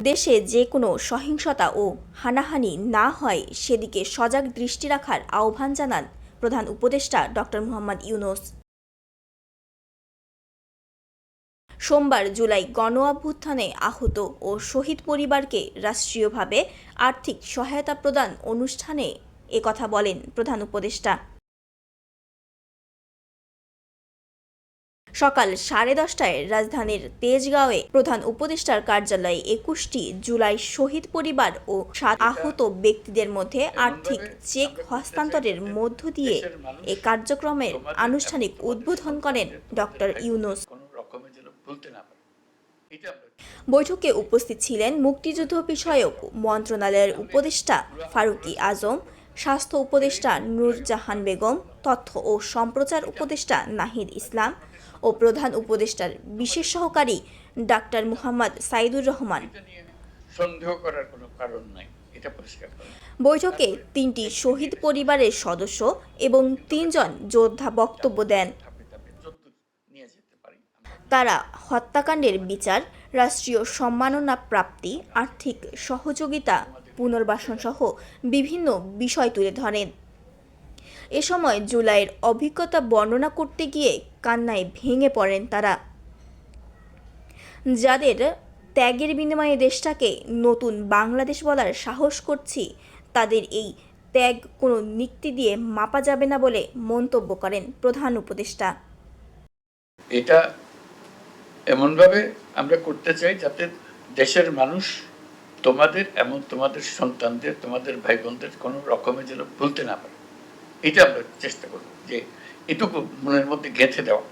দেশে যে কোনো সহিংসতা ও হানাহানি না হয়, সেদিকে সজাগ দৃষ্টি রাখার আহ্বান জানান প্রধান উপদেষ্টা ডক্টর মোহাম্মদ ইউনুস। সোমবার জুলাই গণ অভ্যুত্থানে আহত ও শহীদ পরিবারকে রাষ্ট্রীয়ভাবে আর্থিক সহায়তা প্রদান অনুষ্ঠানে একথা বলেন প্রধান উপদেষ্টা। সকাল সাড়ে দশটায় রাজধানীর তেজগাঁওয়ে প্রধান উপদেষ্টার কার্যালয়ে একুশটি জুলাই শহীদ পরিবার ও সাত আহত ব্যক্তিদের মধ্যে আর্থিক চেক হস্তান্তরের মধ্য দিয়ে এ কার্যক্রমের আনুষ্ঠানিক উদ্বোধন করেন ডক্টর ইউনুস। বৈঠকে উপস্থিত ছিলেন মুক্তিযুদ্ধ বিষয়ক মন্ত্রণালয়ের উপদেষ্টা ফারুকি আজম স্বাস্থ্য উপদেষ্টা নূরজাহান বেগম তথ্য ও সম্প্রচার উপদেষ্টা নাহিদ ইসলাম ও প্রধান উপদেষ্টার বিশেষ সহকারী ডাক্তার মুহাম্মদ সাইদুর রহমান। সন্দেহ করার কোনো কারণ নাই এটা পরিষ্কার বৈঠকে তিনটি শহীদ পরিবারের সদস্য এবং তিনজন যোদ্ধা বক্তব্য দেন। তারা হত্যাকাণ্ডের বিচার রাষ্ট্রীয় সম্মাননা প্রাপ্তি আর্থিক সহযোগিতা পুনর্বাসন সহ বিভিন্ন বিষয় তুলে ধরেন। এ সময় জুলাইয়ের অভিজ্ঞতা বর্ণনা করতে গিয়ে কান্নায় ভেঙে পড়েন তারা। যাদের ত্যাগের বিনিময়ে দেশটাকে নতুন বাংলাদেশ বলার সাহস করছি, তাদের এই ত্যাগ কোনো নিক্তি দিয়ে মাপা যাবে না বলে মন্তব্য করেন প্রধান উপদেষ্টা। এটা এমনভাবে আমরা করতে চাই যাতে দেশের মানুষ তোমাদের এমন তোমাদের সন্তানদের, তোমাদের ভাই বোনদের কোনো রকমে যেন ভুলতে না পারে। এটা আমরা চেষ্টা করব যে এটুকু মনের মধ্যে গেঁথে দেওয়া।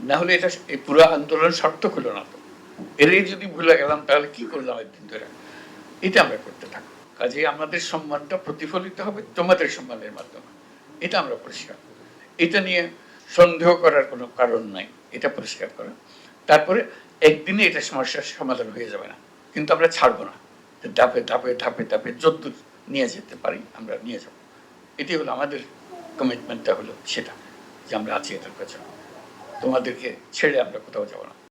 না হলে এটা এই পুরো আন্দোলন সার্থক হলো না তো। এরই যদি ভুলে গেলাম তাহলে কি করলাম একদিন ধরে? এটা আমরা করতে থাকব। কাজে আমাদের সম্মানটা প্রতিফলিত হবে তোমাদের সম্মানের মাধ্যমে। এটা আমরা পরিষ্কার এটা নিয়ে সন্দেহ করার কোনো কারণ নাই। এটা পরিষ্কার করা। তারপরে একদিনে এটা সমস্যার সমাধান হয়ে যাবে না। কিন্তু আমরা ছাড়বো না। ধাপে ধাপে ধাপে ধাপে যদ্দূর নিয়ে যেতে পারি, আমরা নিয়ে যাব। এটি হলো আমাদের কমিটমেন্টটা হলো সেটা, যে আমরা আছি এটার পেছনে। তোমাদেরকে ছেড়ে আমরা কোথাও যাব না।